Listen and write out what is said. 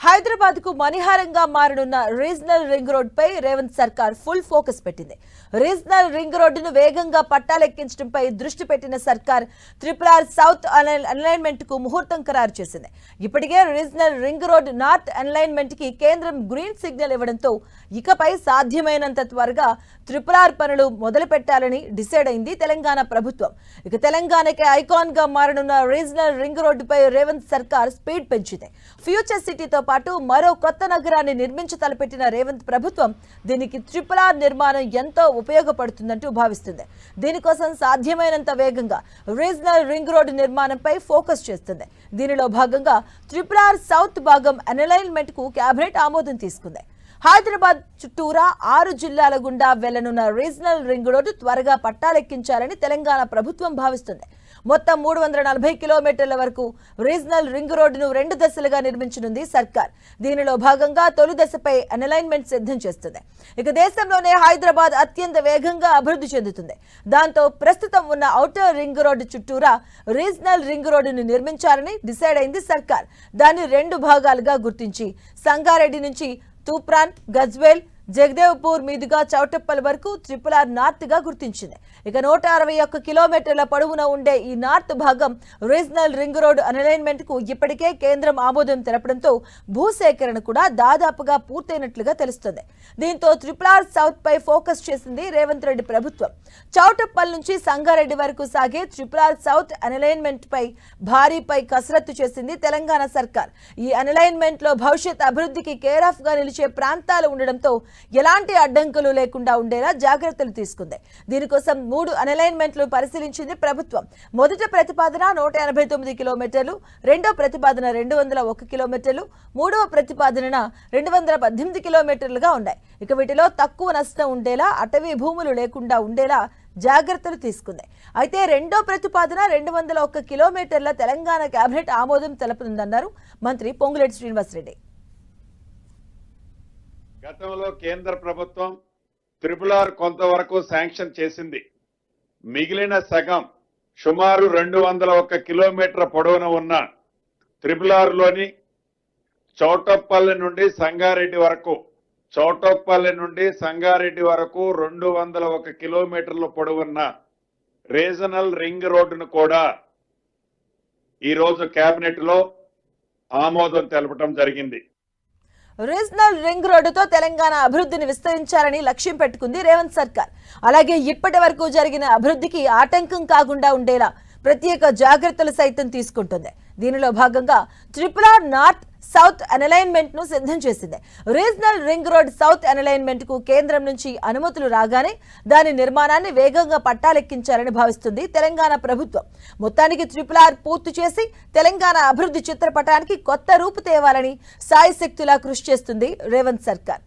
హైదరాబాద్కు మణిహారంగా మారనున్న రీజనల్ రింగ్ రోడ్ పై రేవంత్ సర్కార్ ఫుల్ ఫోకస్ పెట్టింది. రీజనల్ రింగ్ రోడ్డును వేగంగా పట్టాలెక్కించడంపై దృష్టి పెట్టిన సర్కార్ త్రిపుల్ ఆర్ సౌత్ అలైన్మెంట్కు ముహూర్తం ఖరారు చేసింది. ఇప్పటికే రీజనల్ రింగ్ రోడ్ నార్త్ అలైన్మెంట్కి కేంద్రం గ్రీన్ సిగ్నల్ ఇవ్వడంతో ఇకపై సాధ్యమైనంత త్వరగా త్రిపుల్ ఆర్ పనులు మొదలు పెట్టాలని డిసైడ్ అయింది తెలంగాణ ప్రభుత్వం. ఇక తెలంగాణకి ఐకాన్గా మారనున్న రీజనల్ రింగ్ రోడ్డుపై రేవంత్ సర్కార్ స్పీడ్ పెంచింది. ఫ్యూచర్ సిటీతో పాటు మరో కొత్త నగరాన్ని నిర్మించ తలపెట్టిన రేవంత్ ప్రభుత్వం దీనికి ట్రిపుల్ ఆర్ నిర్మాణం ఎంతో ఉపయోగపడుతుందంటూ భావిస్తుంది. దీనికోసం సాధ్యమైనంత వేగంగా రీజనల్ రింగ్ రోడ్డు నిర్మాణంపై ఫోకస్ చేస్తుంది. దీనిలో భాగంగా ట్రిపుల్ ఆర్ సౌత్ భాగం అనలైన్మెంట్కు కేబినెట్ ఆమోదం తీసుకుంది. హైదరాబాద్ చుట్టూరా ఆరు జిల్లాల గుండా వెళ్ళనున్న రీజనల్ రింగ్ రోడ్డు త్వరగా పట్టాలెక్కించాలని తెలంగాణ ప్రభుత్వం భావిస్తుంది. మొత్తం మూడు వందల నలభై కిలోమీటర్ల వరకు రీజనల్ రింగ్ రోడ్డును రెండు దశలుగా నిర్మించనుంది సర్కార్. దీనిలో భాగంగా తొలి దశపై అనలైన్మెంట్ సిద్ధం చేస్తుంది. ఇక దేశంలోనే హైదరాబాద్ అత్యంత వేగంగా అభివృద్ధి చెందుతుంది. దాంతో ప్రస్తుతం ఉన్న ఔటర్ రింగ్ రోడ్డు చుట్టూరా రీజనల్ రింగ్ రోడ్డును నిర్మించాలని డిసైడ్ అయింది సర్కార్. దాన్ని రెండు భాగాలుగా గుర్తించి సంగారెడ్డి నుంచి తూప్రాన్ గజ్వేల్ జగదేవ్పూర్ మీదుగా చౌటప్పల్ వరకు త్రిపుల్ ఆర్ నార్త్గా గుర్తించింది. ఇక నూట అరవై ఒక్క కిలోమీటర్ల పొడవున ఉండే ఈ నార్త్ భాగం రీజనల్ రింగ్ రోడ్ అనలైన్మెంట్కు ఇప్పటికే కేంద్రం ఆమోదం తెలపడంతో భూసేకరణ కూడా దాదాపుగా పూర్తయినట్లుగా తెలుస్తుంది. దీంతో త్రిపుల్ ఆర్ సౌత్ పై ఫోకస్ చేసింది రేవంత్ రెడ్డి ప్రభుత్వం. చౌటప్పల్ నుంచి సంగారెడ్డి వరకు సాగే త్రిపుల్ ఆర్ సౌత్ అనలైన్మెంట్ పై భారీపై కసరత్తు చేసింది తెలంగాణ సర్కార్. ఈ అనలైన్మెంట్లో భవిష్యత్ అభివృద్ధికి కేర్ ఆఫ్గా నిలిచే ప్రాంతాలు ఉండడంతో ఎలాంటి అడ్డంకులు లేకుండా ఉండేలా జాగ్రత్తలు తీసుకుంది. దీనికోసం మూడు అనలైన్మెంట్లు పరిశీలించింది ప్రభుత్వం. మొదటి ప్రతిపాదన నూట ఎనభై తొమ్మిది కిలోమీటర్లు రెండో ప్రతిపాదన రెండు వందల ఒక కిలోమీటర్లు మూడవ ప్రతిపాదన రెండు వందల పద్దెనిమిది కిలోమీటర్లుగా ఉన్నాయి. ఇక వీటిలో తక్కువ నష్టం ఉండేలా అటవీ భూములు లేకుండా ఉండేలా జాగ్రత్తలు తీసుకుంది. అయితే రెండో ప్రతిపాదన రెండు వందల ఒక్క కిలోమీటర్ల తెలంగాణ కేబినెట్ ఆమోదం తెలపనుందన్నారు మంత్రి పొంగులేటి శ్రీనివాసరెడ్డి. గతంలో కేంద్ర ప్రభుత్వం త్రిపుల్ ఆర్ కొంతవరకు శాంక్షన్ చేసింది. మిగిలిన సగం సుమారు రెండు వందల ఒక్క కిలోమీటర్ పొడవున ఉన్న త్రిపుల్ ఆర్లోని చౌటప్పల్లి నుండి సంగారెడ్డి వరకు చౌటప్పల్లి నుండి సంగారెడ్డి వరకు రెండు వందల ఒక కిలోమీటర్ల పొడవున్న రీజనల్ రింగ్ రోడ్డును కూడా ఈరోజు కేబినెట్లో ఆమోదం తెలపటం జరిగింది. రీజనల్ రింగ్ రోడ్డుతో తెలంగాణ అభివృద్ధిని విస్తరించాలని లక్ష్యం పెట్టుకుంది రేవంత్ సర్కార్. అలాగే ఇప్పటి వరకు జరిగిన అభివృద్ధికి ఆటంకం కాకుండా ఉండేలా ప్రత్యేక జాగ్రత్తలు సైతం తీసుకుంటుంది. దీనిలో భాగంగా ట్రిపుల్ ఆర్ నార్త్ సౌత్ అనలైన్మెంట్ను సిద్ధం చేసింది. రీజనల్ రింగ్ రోడ్ సౌత్ అనలైన్మెంట్కు కేంద్రం నుంచి అనుమతులు రాగానే దాని నిర్మాణాన్ని వేగంగా పట్టాలెక్కించాలని భావిస్తుంది తెలంగాణ ప్రభుత్వం. మొత్తానికి ట్రిపుల్ ఆర్ పూర్తి చేసి తెలంగాణ అభివృద్ధి చిత్రపటానికి కొత్త రూపు తేవాలని సాయశక్తులా కృషి చేస్తుంది రేవంత్ సర్కార్.